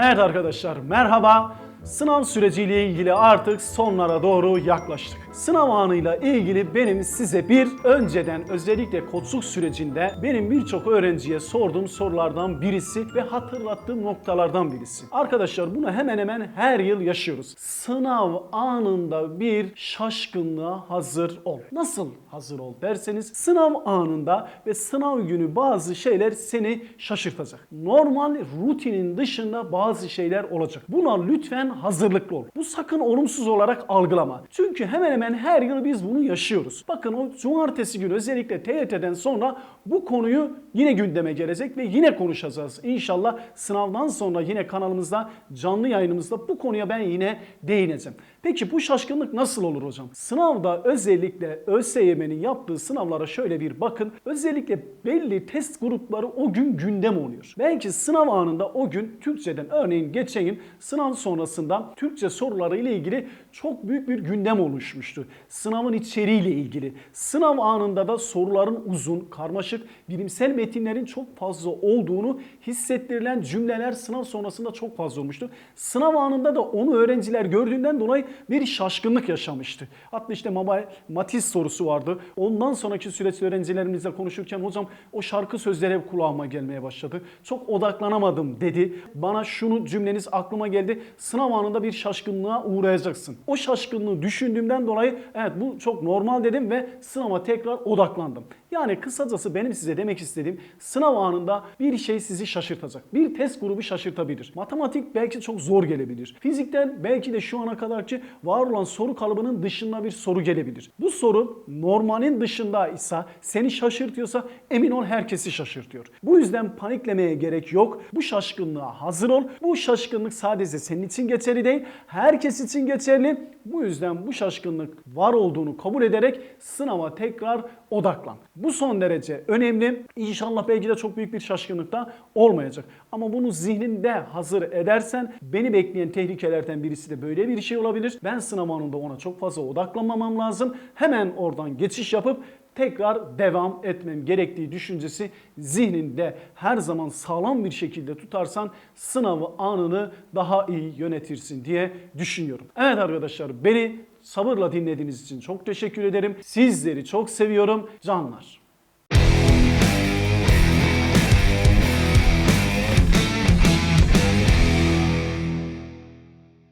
Evet arkadaşlar merhaba. Sınav süreciyle ilgili artık sonlara doğru yaklaştık. Sınav anıyla ilgili benim size bir önceden özellikle koçluk sürecinde benim birçok öğrenciye sorduğum sorulardan birisi ve hatırlattığım noktalardan birisi. Arkadaşlar bunu hemen hemen her yıl yaşıyoruz. Sınav anında bir şaşkınlığa hazır ol. Nasıl hazır ol derseniz sınav anında ve sınav günü bazı şeyler seni şaşırtacak. Normal rutinin dışında bazı şeyler olacak. Buna lütfen hazırlıklı ol. Bu sakın olumsuz olarak algılama. Çünkü hemen hemen her yıl biz bunu yaşıyoruz. Bakın o cumartesi günü özellikle TYT'den sonra bu konuyu yine gündeme gelecek ve yine konuşacağız. İnşallah sınavdan sonra yine kanalımızda canlı yayınımızda bu konuya ben yine değineceğim. Peki bu şaşkınlık nasıl olur hocam? Sınavda özellikle ÖSYM'nin yaptığı sınavlara şöyle bir bakın. Özellikle belli test grupları o gün gündem oluyor. Belki sınav anında o gün Türkçeden örneğin geçen sınav sonrasında Türkçe soruları ile ilgili çok büyük bir gündem oluşmuştu. Sınavın içeriğiyle ilgili. Sınav anında da soruların uzun, karmaşık, bilimsel metinlerin çok fazla olduğunu hissettirilen cümleler sınav sonrasında çok fazla olmuştu. Sınav anında da onu öğrenciler gördüğünden dolayı bir şaşkınlık yaşamıştı. Hatta işte Matiz sorusu vardı. Ondan sonraki süreçte öğrencilerimizle konuşurken hocam o şarkı sözleri hep kulağıma gelmeye başladı. Çok odaklanamadım dedi. Bana şunu cümleniz aklıma geldi. Sınav anında bir şaşkınlığa uğrayacaksın. O şaşkınlığı düşündüğümden dolayı evet bu çok normal dedim ve sınava tekrar odaklandım. Yani kısacası benim size demek istediğim sınav anında bir şey sizi şaşırtacak. Bir test grubu şaşırtabilir. Matematik belki çok zor gelebilir. Fizikten belki de şu ana kadarki var olan soru kalıbının dışında bir soru gelebilir. Bu soru normalin dışında ise seni şaşırtıyorsa emin ol herkesi şaşırtıyor. Bu yüzden paniklemeye gerek yok. Bu şaşkınlığa hazır ol. Bu şaşkınlık sadece senin için geçerli değil, herkes için geçerli. Bu yüzden bu şaşkınlık var olduğunu kabul ederek sınava tekrar odaklan. Bu son derece önemli. İnşallah belki de çok büyük bir şaşkınlık da olmayacak. Ama bunu zihninde hazır edersen beni bekleyen tehlikelerden birisi de böyle bir şey olabilir. Ben sınav anında ona çok fazla odaklanmamam lazım. Hemen oradan geçiş yapıp tekrar devam etmem gerektiği düşüncesi zihninde her zaman sağlam bir şekilde tutarsan sınavı anını daha iyi yönetirsin diye düşünüyorum. Evet arkadaşlar beni sabırla dinlediğiniz için çok teşekkür ederim. Sizleri çok seviyorum canlar.